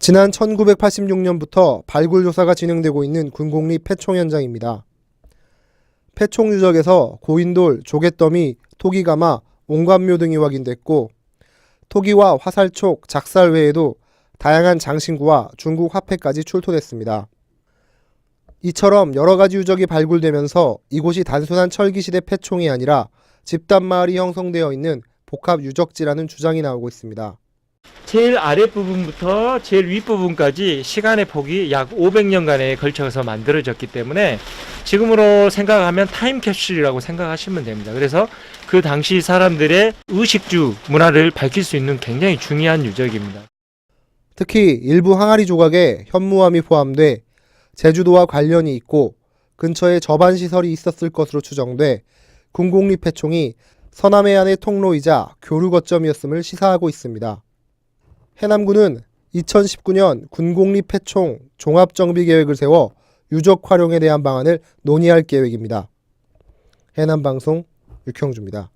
지난 1986년부터 발굴 조사가 진행되고 있는 군곡리 폐총 현장입니다. 폐총 유적에서 고인돌, 조갯더미, 토기가마, 옹관묘 등이 확인됐고 토기와 화살촉, 작살 외에도 다양한 장신구와 중국 화폐까지 출토됐습니다. 이처럼 여러 가지 유적이 발굴되면서 이곳이 단순한 철기시대 폐총이 아니라 집단 마을이 형성되어 있는 복합 유적지라는 주장이 나오고 있습니다. 제일 아랫부분부터 제일 윗부분까지 시간의 폭이 약 500년간에 걸쳐서 만들어졌기 때문에 지금으로 생각하면 타임캡슐이라고 생각하시면 됩니다. 그래서 그 당시 사람들의 의식주 문화를 밝힐 수 있는 굉장히 중요한 유적입니다. 특히 일부 항아리 조각에 현무암이 포함돼 제주도와 관련이 있고 근처에 저반 시설이 있었을 것으로 추정돼 군곡리 폐총이 서남해안의 통로이자 교류 거점이었음을 시사하고 있습니다. 해남군은 2019년 군곡리 폐총 종합정비 계획을 세워 유적 활용에 대한 방안을 논의할 계획입니다. 해남방송 육형주입니다.